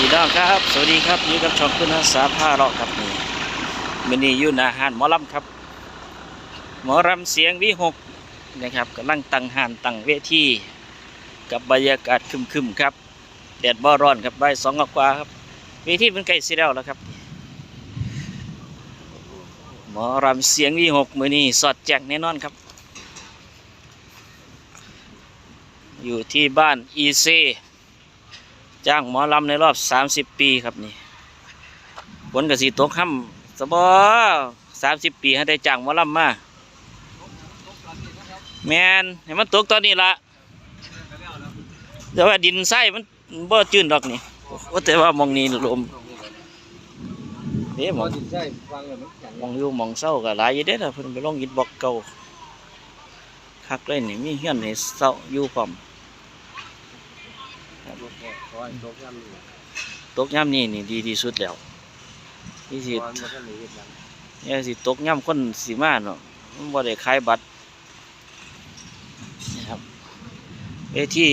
พี่น้องครับ สวัสดีครับอยู่กับช่องคุณอาสาผ้าเลาะครับนี่มันนี้อยู่นาหานหมอลำครับ หมอรำเสียงวิหกนะครับกำลังตั้งหานตั้งเวทีกับบรรยากาศครึมๆครับ แดดบ่ร้อนครับใบสองกว่าครับเวทีเป็นใกล้สิแล้วแล้วครับ หมอรำเสียงวิหกมือนี้สอดแจกแน่นอนครับ อยู่ที่บ้านอีเซ จ้างหมอลำในรอบ30ปีครับนี่ผลกสีตกค่ำสบอสามสิบปีให้ได้จ้างหมอลำมาแมนให้มันตกตอนนี้ละแต่ว่าดินไส้มันบ่จืดดอกนี่ว่าแต่ว่ามองนี้ลมเอ๊ะมมอองงใช่ฟังเลยมันกันมองอยู่มองเศร้าก็หลายอยู่เด้อล่ะเพิ่นไปลงอิฐบล็อกเก่าคักเลยนี่มีเฮือนให้เศร้าอยู่พร้อม ลูกแก่คอยตกย่ำอยู่ตกย่ำนี่นี่ดีที่สุดแล้วที่สิคอยมันก็หนีกันเนี่ยสิตกย่ำคนสีมาเนาะมันบ่ได้ขายบัตรนี่ครับเอที่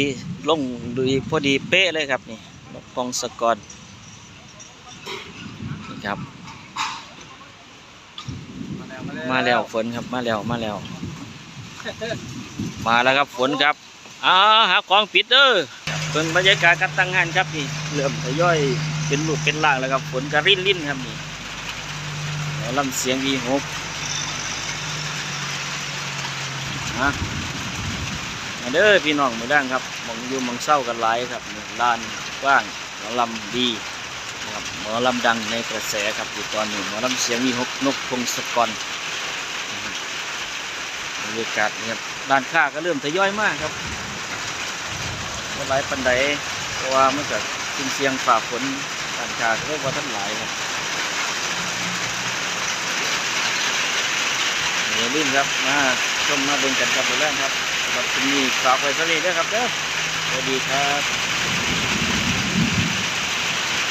ลงดูพอดีเป๊ะเลยครับนี่นกพงศกรนี่ครับ มาแล้วฝนครับมาแล้วมาแล้ว มาแล้วครับฝนครับอ้าหาของปิดเด้อ เพิ่งบรรยากาศการตั้งงานครับนี่เริ่มทยอยเป็นลูกเป็นล่างแล้วครับฝนกระรินรินครับนี่ลำเสียงวีหกนะมาเด้อพี่น้องมือด้านครับมองอยู่มองเศร้ากันหลายครับลานกว้างหมอลำดีนะครับหมอลำดังในกระแสครับอยู่ตอนนี้หมอลำเสียงวีหกนกพงศกรบรรยากาศครับด้านข้าก็เริ่มทยอยมากครับ บ่หลายปันใดเพราะว่ามันเกิดสิ่งเสียงฝ่าฝนด้านข้าก็เรียกว่าท่านหลายครับอย่าลืมครับมาชมมาเบิ่งกันครับเดี๋ยวครับสำหรับที่นี่ฝากไว้สนิทด้วยครับเด้อสวัสดีครับ